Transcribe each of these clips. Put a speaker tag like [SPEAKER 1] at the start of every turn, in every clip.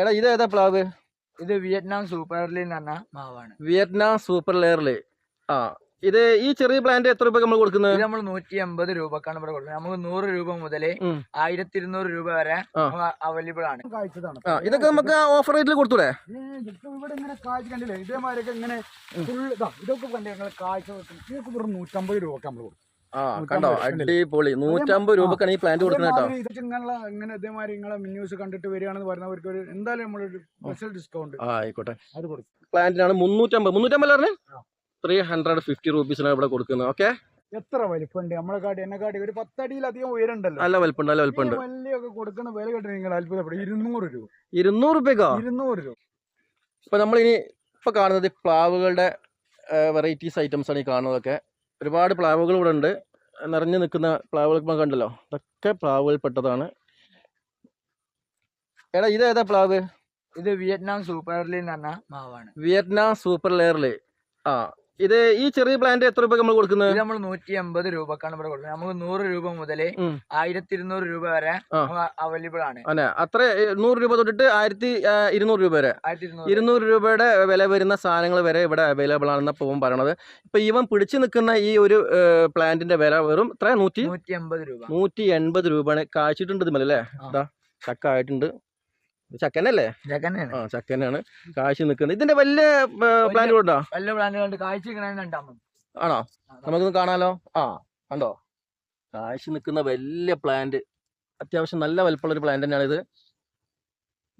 [SPEAKER 1] എടാ ഇത് ഏതാ പ്ലാവ്?
[SPEAKER 2] ഇത് വിയറ്റ്നാം സൂപ്പർ ലെയർലി എന്ന് പറഞ്ഞ മാവാണ്.
[SPEAKER 1] വിയറ്റ്നാം സൂപ്പർ ലെയർലി ആ ഇത് ഈ ചെറിയ പ്ലാന്റ് എത്ര രൂപ നമ്മൾ കൊടുക്കുന്നത്?
[SPEAKER 2] ഇത് നമ്മൾ നൂറ്റി അമ്പത് രൂപക്കാണ് ഇവിടെ കൊടുക്കുന്നത്. നമുക്ക് നൂറ് രൂപ മുതൽ. ആയിരത്തി ഇരുന്നൂറ് രൂപ വരെ. അവൈലബിൾ ആണ്.
[SPEAKER 1] ഇതൊക്കെ നമുക്ക് ഓഫർ റേറ്റിൽ കൊടുത്തൂടെ?
[SPEAKER 3] ഇവിടെ ഇങ്ങനെ കാഴ്ച കണ്ടില്ലേ? ഇതേമാതിരിയൊക്കെ ഇങ്ങനെ ഫുൾ ഇതാ ഇതൊക്കെ കണ്ടേ കാഴ്ച ഇതൊക്കെ വെറും നൂറ്റമ്പത് രൂപ നമ്മൾ കൊടുക്കും.
[SPEAKER 1] ആ കണ്ടോ? അടിപൊളി. നൂറ്റമ്പത് രൂപക്കാണ് ഈ പ്ലാന്റ് കൊടുക്കുന്നത് കേട്ടോ.
[SPEAKER 3] അതേമാതിരി ഇത് ഇങ്ങനെയുള്ള ഇങ്ങനെ ഇതേമാതിരി നിങ്ങളെ ന്യൂസ് കണ്ടിട്ട് വരികയാണെന്ന് പറഞ്ഞവർക്ക് ഒരു എന്തായാലും നമ്മളൊരു സ്പെഷ്യൽ ഡിസ്കൗണ്ട്
[SPEAKER 1] ആയിക്കോട്ടെ.
[SPEAKER 3] അത് കൊടുക്കും.
[SPEAKER 1] പ്ലാന്റിനാണ് മുന്നൂറ്റമ്പത്. മുന്നൂറ്റമ്പത് പറഞ്ഞേ. ത്രീ ഹൺഡ്രഡ് ഫിഫ്റ്റി റുപ്പീസിനാണ് ഇവിടെ കൊടുക്കുന്നത്. ഓക്കെ
[SPEAKER 3] എത്ര വലിപ്പുണ്ട്? നമ്മളെ കാട്ടി എന്നെ കാട്ടി ഒരു പത്തടിയിലധികം ഉയരണ്ടല്ലോ
[SPEAKER 1] നല്ല വലിപ്പുണ്ട് നല്ല വലിപ്പുണ്ട്.
[SPEAKER 3] വലിയൊക്കെ കൊടുക്കുന്ന വില കേട്ട് നിങ്ങൾ അത്ഭുതപ്പെടും. ഇരുന്നൂറ് രൂപ.
[SPEAKER 1] ഇരുന്നൂറ് രൂപയ്ക്കോ?
[SPEAKER 3] ഇരുന്നൂറ് രൂപ.
[SPEAKER 1] ഇപ്പൊ നമ്മളിനി ഇപ്പൊ കാണുന്നത് പ്ലാവുകളുടെ വെറൈറ്റീസ് ഐറ്റംസ് ആണ് ഈ കാണുന്നതൊക്കെ. ഒരുപാട് പ്ലാവുകൾ ഇവിടെ ഉണ്ട്. നിറഞ്ഞു നിൽക്കുന്ന പ്ലാവുകൾ കണ്ടല്ലോ? ഇതൊക്കെ പ്ലാവുകൾ പെട്ടതാണ്. എടാ ഇതേതാ പ്ലാവ്?
[SPEAKER 2] ഇത് വിയറ്റ്നാം സൂപ്പർ എർലി എന്ന് പറഞ്ഞ മാവാണ്.
[SPEAKER 1] വിയറ്റ്നാം സൂപ്പർ ലെയറിൽ. ആ ഇത് ഈ ചെറിയ പ്ലാന്റ് എത്ര രൂപ നമ്മൾ കൊടുക്കുന്നത്?
[SPEAKER 2] നമ്മൾ നൂറ്റി അമ്പത് രൂപക്കാണ് ഇവിടെ കൊടുക്കുന്നത്. നമുക്ക് നൂറ് രൂപ മുതൽ. ആയിരത്തി ഇരുന്നൂറ് രൂപ വരെ. അവൈലബിൾ ആണ്.
[SPEAKER 1] അല്ലെ അത്ര നൂറ് രൂപ തൊട്ടിട്ട് ആയിരത്തി ഇരുന്നൂറ് രൂപ വരെ.
[SPEAKER 2] ഇരുന്നൂറ്
[SPEAKER 1] രൂപയുടെ വില വരുന്ന സാധനങ്ങൾ വരെ ഇവിടെ അവൈലബിൾ ആണെന്ന് പോകും പറയണത്. ഇപ്പൊ ഇവൻ പിടിച്ചു നിൽക്കുന്ന ഈ ഒരു പ്ലാന്റിന്റെ വില വെറും എത്ര നൂറ്റി?
[SPEAKER 2] നൂറ്റി എൺപത് രൂപ.
[SPEAKER 1] നൂറ്റി എൺപത് രൂപയാണ്. കാഴ്ചിട്ടുണ്ട് ഇതുമല്ലേ
[SPEAKER 2] ആ.
[SPEAKER 1] ചക്ക ആയിട്ടുണ്ട് ചക്കനല്ലേ?
[SPEAKER 2] ജഗന്നാണ്
[SPEAKER 1] ആ ചക്കനാണ്. കാഴ്ച നിൽക്കുന്നത് ഇതിന്റെ വലിയ പ്ലാന്റ് കൊണ്ടോ
[SPEAKER 2] വലിയ പ്ലാന്റ് കൊണ്ട് കാഴ്ച
[SPEAKER 1] ആണോ? നമുക്കൊന്ന് കാണാലോ? ആ കണ്ടോ? കാഴ്ച നിൽക്കുന്ന വലിയ പ്ലാന്റ് അത്യാവശ്യം നല്ല വലിപ്പമുള്ള ഒരു പ്ലാന്റ് തന്നെയാണ് ഇത്.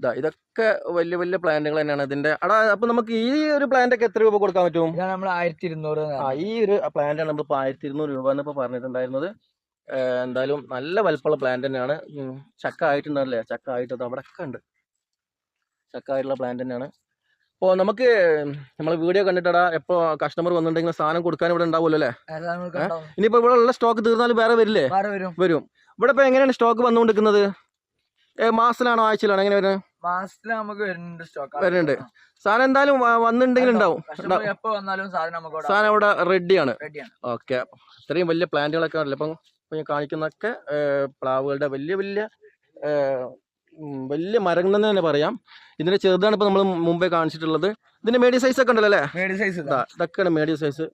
[SPEAKER 1] ഇതാ ഇതൊക്കെ വലിയ വലിയ പ്ലാന്റുകൾ തന്നെയാണ് ഇതിന്റെ. അടാ അപ്പൊ നമുക്ക് ഈ ഒരു പ്ലാന്റ് ഒക്കെ എത്ര രൂപ കൊടുക്കാൻ പറ്റും?
[SPEAKER 2] നമ്മൾ ആയിരത്തി ഇരുന്നൂറ്
[SPEAKER 1] ആ ഈ ഒരു പ്ലാന്റ് ആണ് നമ്മളിപ്പോ ആയിരത്തി ഇരുന്നൂറ് രൂപ എന്നിപ്പോ പറഞ്ഞിട്ടുണ്ടായിരുന്നത്. എന്തായാലും നല്ല വലിപ്പമുള്ള പ്ലാന്റ് തന്നെയാണ്. ചക്ക ആയിട്ടുണ്ടല്ലേ? ചക്ക ആയിട്ട് അവിടെ ഒക്കെ ഉണ്ട്. ചക്ക ആയിട്ടുള്ള പ്ലാന്റ് തന്നെയാണ്. അപ്പോൾ നമുക്ക് നമ്മൾ വീഡിയോ കണ്ടിട്ടടാ എപ്പോ കസ്റ്റമർ വന്നിട്ടുണ്ടെങ്കിൽ സാധനം കൊടുക്കാൻ ഇവിടെ ഉണ്ടാവുമല്ലോ അല്ലേ? ഇനിയിപ്പോ ഇവിടെ ഉള്ള സ്റ്റോക്ക് തീർന്നാൽ വേറെ വരില്ലേ?
[SPEAKER 2] വരും.
[SPEAKER 1] ഇവിടെ ഇപ്പൊ എങ്ങനെയാണ് സ്റ്റോക്ക് വന്നുകൊണ്ടിരിക്കുന്നത്? മാസത്തിലാണോ ആഴ്ചയിലാണോ? എങ്ങനെ വരുന്നത്?
[SPEAKER 2] മാസത്തിൽ നമുക്ക് വരുന്നുണ്ട് സ്റ്റോക്ക്
[SPEAKER 1] വരുന്നുണ്ട്. സാധനം എന്തായാലും വന്നിട്ടുണ്ടെങ്കിൽ ഉണ്ടാവും.
[SPEAKER 2] കസ്റ്റമർ എപ്പോ വന്നാലും സാധനം നമുക്ക് ഇവിടെ
[SPEAKER 1] സാധനം അവിടെ റെഡിയാണ് ഓക്കെ ഇത്രയും വലിയ പ്ലാന്റുകളൊക്കെ ഉണ്ടല്ലോ അപ്പം കാണിക്കുന്നൊക്കെ പ്ലാവുകളുടെ വലിയ വലിയ വലിയ മരങ്ങൾ എന്ന് തന്നെ പറയാം. ഇതിന്റെ ചെറുതാണ് ഇപ്പൊ നമ്മൾ മുമ്പേ കാണിച്ചിട്ടുള്ളത്. ഇതിന്റെ മീഡിയം സൈസ് ഒക്കെ ഉണ്ടല്ലോ അല്ലേ?
[SPEAKER 2] മീഡിയം സൈസ്
[SPEAKER 1] ഇതാ. ഇതൊക്കെയാണ് മീഡിയം സൈസ്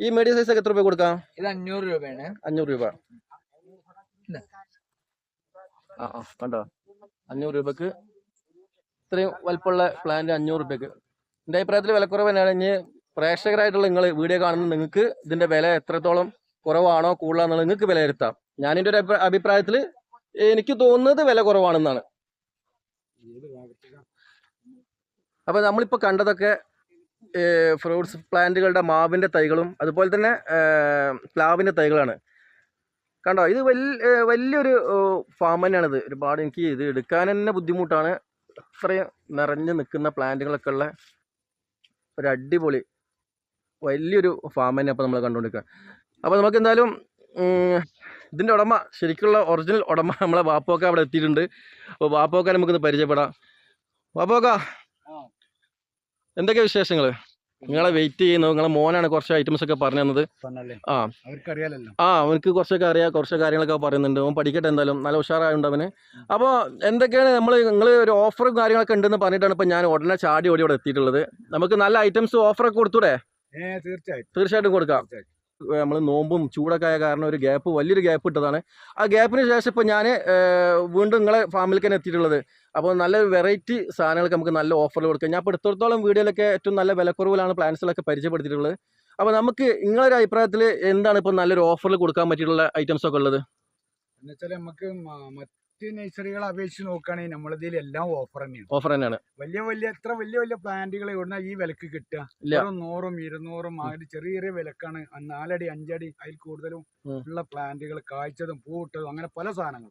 [SPEAKER 1] ഈ മീഡിയം സൈസ് ഒക്കെ എത്ര രൂപ കൊടുക്കാം?
[SPEAKER 2] ഇത് അഞ്ഞൂറ് രൂപയാണ്.
[SPEAKER 1] അഞ്ഞൂറ് രൂപ.
[SPEAKER 2] ഇതാ.
[SPEAKER 1] ആ ആ കണ്ടോ? അഞ്ഞൂറ് രൂപക്ക് ഇത്രയും വലിപ്പമുള്ള പ്ലാന്റ് അഞ്ഞൂറ് രൂപയ്ക്ക് എന്റെ അഭിപ്രായത്തിൽ വിലക്കുറവ് തന്നെയാണ്. ഇനി പ്രേക്ഷകരായിട്ടുള്ള നിങ്ങൾ വീഡിയോ കാണുന്ന നിങ്ങൾക്ക് ഇതിന്റെ വില എത്രത്തോളം കുറവാണോ കൂടുതലാണെന്നുള്ളത് നിങ്ങൾക്ക് വിലയിരുത്താം. ഞാനിന്റെ ഒരു അഭിപ്രായത്തിൽ അഭിപ്രായത്തിൽ എനിക്ക് തോന്നുന്നത് വില കുറവാണെന്നാണ്. അപ്പൊ നമ്മളിപ്പോ കണ്ടതൊക്കെ ഫ്രൂട്ട്സ് പ്ലാന്റുകളുടെ മാവിന്റെ തൈകളും അതുപോലെ തന്നെ പ്ലാവിന്റെ തൈകളാണ്. കണ്ടോ? ഇത് വലിയ വലിയൊരു ഫാം ഇത്. ഒരുപാട് എനിക്ക് ഇത് എടുക്കാൻ തന്നെ ബുദ്ധിമുട്ടാണ്. അത്രയും നിറഞ്ഞു നിൽക്കുന്ന പ്ലാന്റുകളൊക്കെ ഉള്ള ഒരു അടിപൊളി വലിയൊരു ഫാം തന്നെ അപ്പോൾ നമ്മൾ കണ്ടുകൊണ്ടിരിക്കുക അപ്പോൾ നമുക്ക് എന്തായാലും ഇതിന്റെ ഉടമ ശരിക്കുള്ള ഒറിജിനൽ ഉടമ നമ്മളെ വാപ്പോക്ക അവിടെ എത്തിയിട്ടുണ്ട്. അപ്പോൾ വാപ്പോക്ക നമുക്കൊന്ന് പരിചയപ്പെടാം. വാപ്പോക്ക എന്തൊക്കെ വിശേഷങ്ങൾ നിങ്ങളെ വെയിറ്റ് ചെയ്യുന്നു. നിങ്ങളെ മോനാണ് കുറച്ച് ഐറ്റംസ് ഒക്കെ പറഞ്ഞു തന്നത്. ആ. ആ അവനക്ക് കുറച്ചൊക്കെ അറിയാം. കുറച്ച് കാര്യങ്ങളൊക്കെ പറയുന്നുണ്ട്. അവൻ പഠിക്കട്ടെ എന്തായാലും. നല്ല ഉഷാറായുണ്ട് അവന്. അപ്പോൾ എന്തൊക്കെയാണ് നമ്മൾ നിങ്ങൾ ഒരു ഓഫറും കാര്യങ്ങളൊക്കെ ഉണ്ടെന്ന് പറഞ്ഞിട്ടാണ് ഇപ്പോൾ ഞാൻ ഉടനെ ചാടി ഓടി ഇവിടെ എത്തിയിട്ടുള്ളത്. നമുക്ക് നല്ല ഐറ്റംസ് ഓഫറൊക്കെ കൊടുത്തൂടെ?
[SPEAKER 3] തീർച്ചയായിട്ടും.
[SPEAKER 1] തീർച്ചയായിട്ടും കൊടുക്കാം. നമ്മൾ നോമ്പും ചൂടൊക്കെ ആയ കാരണം ഒരു ഗ്യാപ്പ് വലിയൊരു ഗ്യാപ്പ് ഇട്ടതാണ്. ആ ഗ്യാപ്പിന് ശേഷം ഇപ്പോൾ ഞാൻ വീണ്ടും നിങ്ങളെ ഫാമിലേക്ക് തന്നെ എത്തിയിട്ടുള്ളത്. അപ്പോൾ നല്ല വെറൈറ്റി സാധനങ്ങൾക്ക് നമുക്ക് നല്ല ഓഫറിൽ കൊടുക്കാം. ഞാൻ ഇപ്പോൾ എടുത്തോടത്തോളം വീഡിയോയിലൊക്കെ ഏറ്റവും നല്ല വിലക്കുറവിലാണ് പ്ലാൻസിലൊക്കെ പരിചയപ്പെടുത്തിയിട്ടുള്ളത്. അപ്പോൾ നമുക്ക് നിങ്ങളൊരു അഭിപ്രായത്തിൽ എന്താണ് ഇപ്പോൾ നല്ലൊരു ഓഫറിൽ കൊടുക്കാൻ പറ്റിയിട്ടുള്ള ഐറ്റംസൊക്കെ ഉള്ളത്?
[SPEAKER 3] എന്നുവെച്ചാൽ നമുക്ക് മറ്റ് നഴ്സറികളെ അപേക്ഷിച്ച് നോക്കുകയാണെങ്കിൽ നമ്മളിതിൽ എല്ലാം ഓഫർ തന്നെയാണ്.
[SPEAKER 1] ഓഫർ തന്നെയാണ്.
[SPEAKER 3] വലിയ വലിയ എത്ര വലിയ വലിയ പ്ലാന്റുകൾ ഇവിടുന്ന ഈ വിലക്ക് കിട്ടുക. വെറും നൂറും ഇരുന്നൂറും അങ്ങനെ ചെറിയ ചെറിയ വിലക്കാണ്. നാലടി അഞ്ചടി അതിൽ കൂടുതലും. ഉള്ള പ്ലാന്റുകൾ കായ്ച്ചതും പൂട്ടതും അങ്ങനെ പല സാധനങ്ങൾ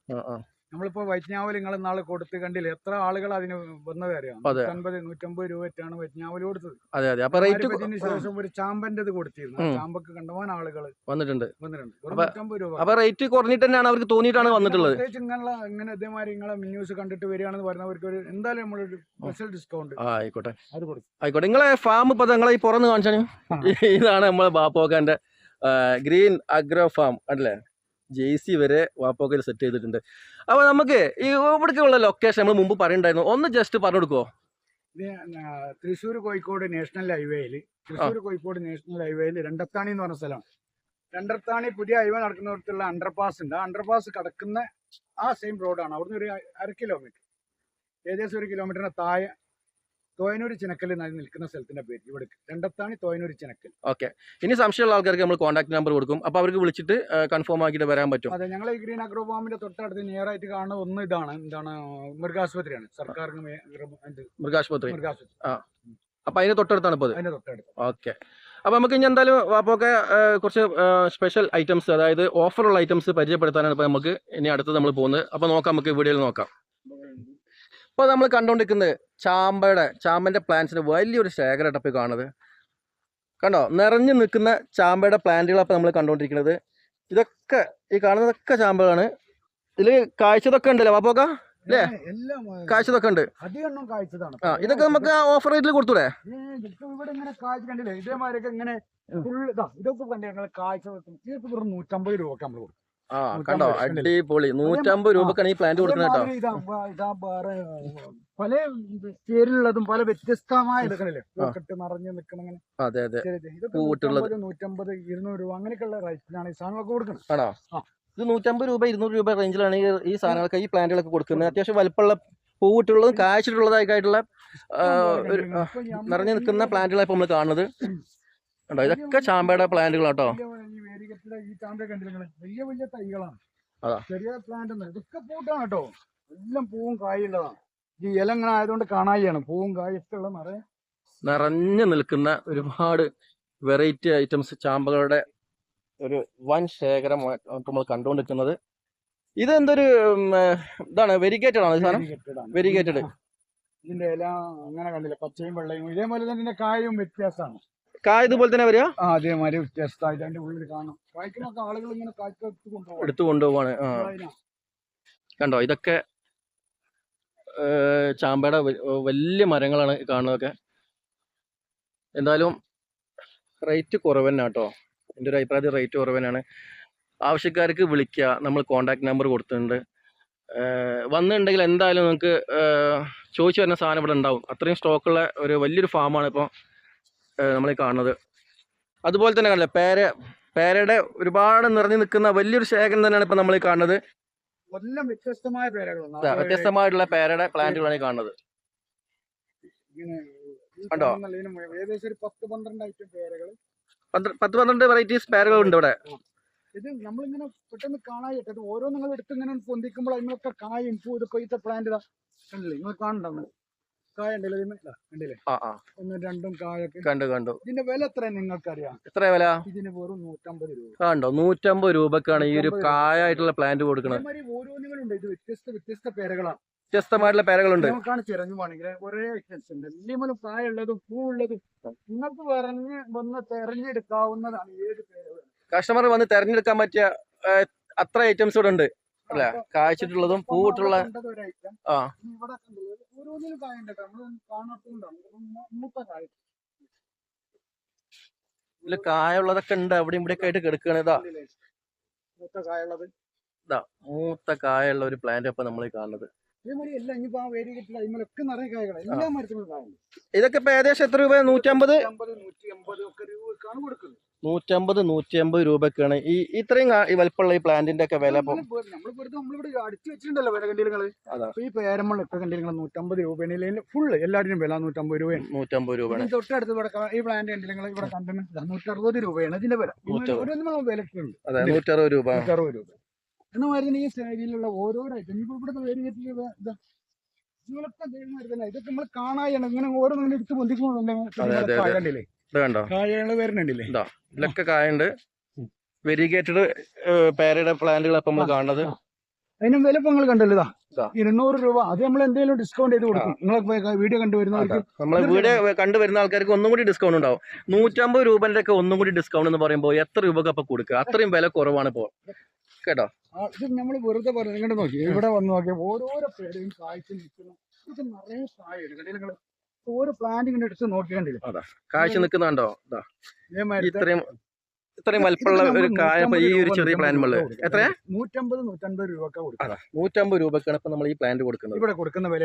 [SPEAKER 1] ആ ആ
[SPEAKER 3] നമ്മളിപ്പോ വൈജ്ഞാവൽ നിങ്ങൾ നാളെ കൊടുത്ത് കണ്ടില്ല? എത്ര ആളുകൾ അതിന് വന്നത് അറിയാം. നൂറ്റമ്പത് നൂറ്റമ്പത് വെച്ചാണ് വൈജ്ഞാവൽ കൊടുത്തത്.
[SPEAKER 1] അതെ അതെ. അപ്പോൾ റേറ്റ്
[SPEAKER 3] ശേഷം ഒരു ചാമ്പന്റെ കൊടുത്തിരുന്നു. ചാമ്പക്ക് കണ്ടമാൻ ആളുകൾ
[SPEAKER 1] വന്നിട്ടുണ്ട്.
[SPEAKER 3] വന്നിട്ടുണ്ട്.
[SPEAKER 1] അപ്പൊ-
[SPEAKER 3] രൂപ.
[SPEAKER 1] അപ്പോൾ റേറ്റ് കുറഞ്ഞിട്ട് തന്നെയാണ് അവർക്ക് തോന്നിയിട്ടാണ് വന്നിട്ടുള്ളത്?
[SPEAKER 3] ഇങ്ങനെയുള്ള ഇങ്ങനെ ഇതേമാതിരി നിങ്ങളെ ന്യൂസ് കണ്ടിട്ട് വരികയാണെന്ന് പറഞ്ഞവർക്ക് ഒരു എന്തായാലും നമ്മളൊരു സ്പെഷ്യൽ ഡിസ്കൗണ്ട്
[SPEAKER 1] ആയിക്കോട്ടെ.
[SPEAKER 3] അത് കൊടുക്കും.
[SPEAKER 1] ആയിക്കോട്ടെ. നിങ്ങളെ ഫാം ഇപ്പൊ നിങ്ങളെ ഈ പുറന്ന് കാണിച്ചാണ്. ഇതാണ് നമ്മളെ ബാപ്പോക്കാന്റെ ഗ്രീൻ അഗ്രോ ഫാം. അല്ലേ? ജെ സി വരെ വാപ്പോക്കയിൽ സെറ്റ് ചെയ്തിട്ടുണ്ട്. അപ്പോൾ നമുക്ക് ഈ ഇവിടേക്കുള്ള ലൊക്കേഷൻ നമ്മൾ മുമ്പ് പറയുണ്ടായിരുന്നു. ഒന്ന് ജസ്റ്റ് പറഞ്ഞു കൊടുക്കുമോ
[SPEAKER 3] ഇത് തൃശ്ശൂർ കോഴിക്കോട് നാഷണൽ ഹൈവേയിൽ തൃശ്ശൂർ കോഴിക്കോട് നാഷണൽ ഹൈവേയിൽ രണ്ടത്താണി എന്ന് പറഞ്ഞ സ്ഥലമാണ്. രണ്ടത്താണി പുതിയ ഹൈവേ നടക്കുന്നിടത്തുള്ള അണ്ടർപാസ് ഉണ്ട്. ആ അണ്ടർപാസ് കടക്കുന്ന ആ സെയിം റോഡാണ് അവിടുന്ന് ഒരു അര കിലോമീറ്റർ ഏകദേശം ഒരു കിലോമീറ്ററിന് താഴെ തോയനൂർ ചിനക്കൽ എന്നാണ് നിൽക്കുന്ന സ്ഥലത്തിന്റെ പേര് ഇവിടെ രണ്ടത്താണി തോയനൂർ ചിനക്കൽ.
[SPEAKER 1] ഓക്കെ. ഇനി സംശയമുള്ള ആൾക്കാർക്ക് നമ്മൾ കോൺടാക്ട് നമ്പർ കൊടുക്കും. അപ്പോൾ അവർക്ക് വിളിച്ചിട്ട് കൺഫേം ആക്കിയിട്ട് വരാൻ പറ്റും.
[SPEAKER 3] അതെ ഞങ്ങൾ ഈ ഗ്രീൻ അഗ്രോ ഫാമിന്റെ തൊട്ടടുത്ത് നിയർ ആയിട്ട് കാണുന്ന ഒന്ന് ഇതാണ്. എന്താണ് മൃഗാശുപത്രിയാണ്. ഇത്
[SPEAKER 1] മൃഗാശുപത്രി.
[SPEAKER 3] അപ്പൊ
[SPEAKER 1] അപ്പോൾ അതിന് തൊട്ടടുത്താണ് ഇപ്പോൾ
[SPEAKER 3] അതിന്റെ തൊട്ടടുത്ത്.
[SPEAKER 1] ഓക്കെ. അപ്പോൾ നമുക്ക് ഇനി എന്തായാലും വാപ്പൊക്കെ കുറച്ച് സ്പെഷ്യൽ ഐറ്റംസ് അതായത് ഓഫറുള്ള ഐറ്റംസ് പരിചയപ്പെടുത്താനാണ് ഇപ്പോൾ നമുക്ക് ഇനി അടുത്ത് നമ്മൾ പോകുന്നത്. അപ്പോൾ നോക്കാം നമുക്ക് വീഡിയോയിൽ നോക്കാം. ഇപ്പോൾ നമ്മൾ കണ്ടുകൊണ്ടിരിക്കുന്നത് ചാമ്പയുടെ ചാമ്പന്റെ പ്ലാന്റ്സിന് വലിയൊരു ശേഖരം ഇപ്പോൾ കാണുന്നത്. കണ്ടോ? നിറഞ്ഞു നിൽക്കുന്ന ചാമ്പയുടെ പ്ലാന്റുകളപ്പോൾ നമ്മൾ കണ്ടുകൊണ്ടിരിക്കുന്നത് ഇതൊക്കെ ഈ കാണുന്നതൊക്കെ ചാമ്പകളാണ്. ഇതിൽ കാഴ്ചതൊക്കെ ഉണ്ടല്ലോ വാപ്പോക്ക? അല്ലേ?
[SPEAKER 3] എല്ലാം
[SPEAKER 1] കാഴ്ചതൊക്കെ ഉണ്ട്. ആ ഇതൊക്കെ നമുക്ക് ഓഫർ റേറ്റിൽ കൊടുത്തൂടെ?
[SPEAKER 3] ഇവിടെ ഇങ്ങനെ കാഴ്ച കണ്ടില്ലേ ഇതേമാരൊക്കെ ഇങ്ങനെ ഇതൊക്കെ കണ്ടേ ഞങ്ങൾ കാഴ്ച വെക്കും ഇതൊക്കെ വെറും നൂറ്റമ്പത് രൂപ നമ്മൾ കൊടുക്കും
[SPEAKER 1] ആ കണ്ടോ? അടിപൊളി. നൂറ്റമ്പത് രൂപക്കാണ് ഈ പ്ലാന്റ് കൊടുക്കുന്നത് കേട്ടോ.
[SPEAKER 3] ഇതാ വേറെ പല പേരിലുള്ളതും പല വ്യത്യസ്തമായ എടുക്കണില്ലേ പൂക്കെട്ട് നിറഞ്ഞു നിൽക്കണ അങ്ങനെ
[SPEAKER 1] അതെ അതെ. പൂവിട്ടുള്ളത്.
[SPEAKER 3] നൂറ്റമ്പത് ഇരുന്നൂറ് രൂപ അങ്ങനെയൊക്കെയുള്ള റേറ്റിലാണ് ഈ സാധനങ്ങളൊക്കെ കൊടുക്കുന്നത്.
[SPEAKER 1] ആണോ. ഇത് നൂറ്റമ്പത് രൂപ ഇരുന്നൂറ് രൂപ റേഞ്ചിലാണ് ഈ സാധനങ്ങളൊക്കെ ഈ പ്ലാന്റുകളൊക്കെ കൊടുക്കുന്നത്. അത്യാവശ്യം വലുപ്പമുള്ള പൂവിട്ടുള്ളതും കാഴ്ചയിട്ടുള്ളതായിട്ടുള്ള നിറഞ്ഞു നിൽക്കുന്ന പ്ലാന്റുകളാണ് ഇപ്പോൾ നമ്മൾ കാണുന്നത്. കണ്ടോ? ഇതൊക്കെ ചാമ്പയുടെ പ്ലാന്റുകളാട്ടോ.
[SPEAKER 3] ഈ ചാമ്പ കണ്ടില്ലേ വലിയ വലിയ തൈകളാണ്. ചെറിയ പ്ലാന്റ് ഒന്നും ഇതൊക്കെ പൂട്ടാണ് കേട്ടോ. എല്ലാം പൂവും കായുള്ളതാണ് ഈ ഇല ഇങ്ങനെ ആയതുകൊണ്ട് കാണായിയാണ് പൂവും കായൊക്കെ ഉള്ള നിറയെ
[SPEAKER 1] നിറഞ്ഞു നിൽക്കുന്ന ഒരുപാട് വെറൈറ്റി ഐറ്റംസ് ചാമ്പകളുടെ ഒരു വൻ ശേഖരം നമ്മൾ കണ്ടുകൊണ്ടിരിക്കുന്നത്. ഇത് എന്തൊരു ഇതാണ് വെരിഗേറ്റഡ് ആണ് സാധനം? വെരിഗേറ്റഡ്
[SPEAKER 3] ഇതിന്റെ ഇല അങ്ങനെ കണ്ടില്ല? പച്ചയും വെള്ളയും. ഇതേപോലെ തന്നെ കായും വ്യത്യാസമാണ്.
[SPEAKER 1] ഇതുപോലെ തന്നെ വരിക?
[SPEAKER 3] അതേമാതിരി വ്യത്യസ്തമായിട്ട് അതിന്റെ ഉള്ളിൽ കാണും. കായ്ക്കുന്നൊക്കെ ആളുകൾ ഇങ്ങനെ എടുത്ത് കൊണ്ടുപോകും
[SPEAKER 1] എടുത്തു കൊണ്ടുപോവാണ് ആ. കണ്ടോ ഇതൊക്കെ ചാമ്പയുടെ വലിയ മരങ്ങളാണ് കാണുന്നതൊക്കെ. എന്തായാലും റേറ്റ് കുറവ് തന്നെ കേട്ടോ. എന്റെ ഒരു അഭിപ്രായത്തിൽ റേറ്റ് കുറവ് തന്നെയാണ്. ആവശ്യക്കാർക്ക് വിളിക്കുക നമ്മൾ കോൺടാക്ട് നമ്പർ കൊടുത്തിട്ടുണ്ട്. വന്നിട്ടുണ്ടെങ്കിൽ എന്തായാലും നിങ്ങൾക്ക് ചോദിച്ചു വരുന്ന സാധനം ഇവിടെ ഉണ്ടാവും. അത്രയും സ്റ്റോക്കുള്ള ഒരു വലിയൊരു ഫാമാണ് ഇപ്പോൾ നമ്മൾ കാണുന്നത്. അതുപോലെ തന്നെ കണ്ടില്ലേ പേര പേരയുടെ ഒരുപാട് നിറഞ്ഞു നിൽക്കുന്ന വലിയൊരു ശേഖരം തന്നെയാണ് ഇപ്പൊ നമ്മൾ കാണുന്നത്.
[SPEAKER 3] വ്യത്യസ്തമായ
[SPEAKER 1] വ്യത്യസ്തമായിട്ടുള്ള പേരയുടെ പ്ലാന്റുകളാണ് ഈ കാണുന്നത്. കണ്ടോ?
[SPEAKER 3] ഏകദേശം ഒരു പത്ത് പന്ത്രണ്ട് ഐറ്റം പേരുകൾ
[SPEAKER 1] പന്ത്ര- പത്ത് പന്ത്രണ്ട് വെറൈറ്റീസ് പേരകൾ ഉണ്ട് ഇവിടെ
[SPEAKER 3] ഇത് നമ്മളിങ്ങനെ പെട്ടെന്ന് കാണായിട്ട് ഓരോ നിങ്ങൾ എടുത്ത് ഇങ്ങനെ പൊന്തിക്കുമ്പോൾ അതിനൊക്കെ കായും പൂ ഇത്. പ്ലാന്റ് കണ്ടില്ലേ? നിങ്ങൾ കാണണ്ടോ കായ ഉണ്ടല്ലോ ഒന്നും രണ്ടും കായൊക്കെ.
[SPEAKER 1] കണ്ടു കണ്ടു.
[SPEAKER 3] ഇതിന്റെ വില എത്ര നിങ്ങൾക്കറിയാം?
[SPEAKER 1] എത്ര വില?
[SPEAKER 3] ഇതിന് വെറും നൂറ്റമ്പത് രൂപ.
[SPEAKER 1] കണ്ടോ? നൂറ്റമ്പത് രൂപക്കാണ് ഈ ഒരു കായായിട്ടുള്ള പ്ലാന്റ് കൊടുക്കുന്നത്
[SPEAKER 3] ഓരോന്നുകളുണ്ട് ഇത് വ്യത്യസ്ത വ്യത്യസ്ത പേരുകളാണ്.
[SPEAKER 1] വ്യത്യസ്തമായിട്ടുള്ള പേരകളുണ്ട്.
[SPEAKER 3] ഒരേ ഉണ്ട്. പൂവുള്ളതും. നിങ്ങൾക്ക് പറഞ്ഞ് വന്ന് തെരഞ്ഞെടുക്കാവുന്നതാണ് ഏത് പേരുകൾ
[SPEAKER 1] കസ്റ്റമർ വന്ന് തെരഞ്ഞെടുക്കാൻ പറ്റിയ അത്ര ഐറ്റംസ് ഇവിടെ ഉണ്ട്. അല്ലേ? കായ്ച്ചിട്ടുള്ളതും പൂവിട്ടുള്ള ആ. ഇതിൽ കായുള്ളതൊക്കെ ഉണ്ട്. അവിടെ ഇവിടെയൊക്കെ ആയിട്ട് കിടക്കുകയാണ് ഇതാ. ഇതാ. മൂത്ത കായുള്ള ഒരു പ്ലാന്റ് അപ്പൊ നമ്മൾ കാണുന്നത്. ഇതൊക്കെ ഇപ്പൊ ഏകദേശം എത്ര രൂപ നൂറ്റമ്പത്? നൂറ്റമ്പത് നൂറ്റി അമ്പത് രൂപക്കാണ്. ഈ ഇത്രയും ഈ വലിപ്പമുള്ള ഈ പ്ലാന്റിന്റെ ഒക്കെ വില
[SPEAKER 3] ഈ പേരമ്മളൊക്കെ കണ്ടില്ല നൂറ്റമ്പത് രൂപയാണ്. ഫുള്ള് എല്ലാത്തിനും വില നൂറ്റമ്പത് രൂപയാണ്.
[SPEAKER 1] നൂറ്റമ്പത് രൂപയാണ്.
[SPEAKER 3] തൊട്ടടുത്ത് ഇവിടെ ഈ പ്ലാന്റ് കണ്ടില്ല? ഇവിടെ നൂറ്ററുപത് രൂപയാണ് ഇതിന്റെ വില.
[SPEAKER 1] നൂറ്ററുപത്.
[SPEAKER 3] വില ഉണ്ട്
[SPEAKER 1] അതെ നൂറ്ററുപത് രൂപ.
[SPEAKER 3] നൂറ്ററുപത് രൂപ. എന്ന മാതിരി ഈ ശൈലിയിലുള്ള ഓരോരോ ഐറ്റം ഇവിടുത്തെ ഇതൊക്കെ നമ്മൾ കാണാനാണ് ഇങ്ങനെ ഓരോന്നും എടുത്ത്
[SPEAKER 1] അതെ, ഇത് കണ്ടോ?
[SPEAKER 3] വരുന്നുണ്ടല്ലേ
[SPEAKER 1] ഇതിലൊക്കെ കായുണ്ട്. വെരിഗേറ്റഡ് പേരയുടെ പ്ലാന്റുകൾ ഇപ്പൊ നമ്മൾ കാണുന്നത്.
[SPEAKER 3] അതിനും വില ഇപ്പൊ നിങ്ങൾ കണ്ടല്ലോ ഇതാ. ഇരുന്നൂറ് രൂപ. അത് നമ്മൾ എന്തെങ്കിലും ഡിസ്കൗണ്ട് ചെയ്ത് കൊടുക്കും. നിങ്ങളെ വീഡിയോ കണ്ടുവരുന്നവർക്ക്
[SPEAKER 1] നമ്മളെ വീഡിയോ കണ്ടുവരുന്ന ആൾക്കാർക്ക് ഒന്നും കൂടി ഡിസ്കൗണ്ട് ഉണ്ടാവും. നൂറ്റമ്പത് രൂപന്റെ ഒക്കെ ഒന്നും കൂടി ഡിസ്കൗണ്ട് എന്ന് പറയുമ്പോൾ എത്ര രൂപക്ക് അപ്പൊ കൊടുക്കുക? അത്രയും വില കുറവാണ് ഇപ്പോൾ കേട്ടോ?
[SPEAKER 3] ഇത് നമ്മൾ വെറുതെ പറഞ്ഞു ഇങ്ങോട്ട് നോക്കി. ഇവിടെ വന്ന് നോക്കിയ ഓരോരോ പേരെയും കായ്ച്ചു നിൽക്കുന്നു. ഇത് നിറയെ കായുണ്ട് കണ്ടില്ലേ ഓരോ പ്ലാന്റ് ഇങ്ങനെ എടുത്ത് നോക്കി കണ്ടില്ലേ
[SPEAKER 1] കാഴ്ച നിൽക്കുന്നുണ്ടോ? ഇതാ ഇത്രയും ഇത്രയും വലിപ്പമുള്ള ഒരു കായ ഈ ഒരു ചെറിയ പ്ലാൻ മുകളിൽ എത്രയാ?
[SPEAKER 3] നൂറ്റമ്പത് നൂറ്റമ്പത് രൂപ കൊടുക്കുക
[SPEAKER 1] നൂറ്റമ്പത് രൂപക്കാണ് ഇപ്പൊ നമ്മൾ ഈ പ്ലാന്റ് കൊടുക്കുന്നത്.
[SPEAKER 3] ഇവിടെ കൊടുക്കുന്ന വില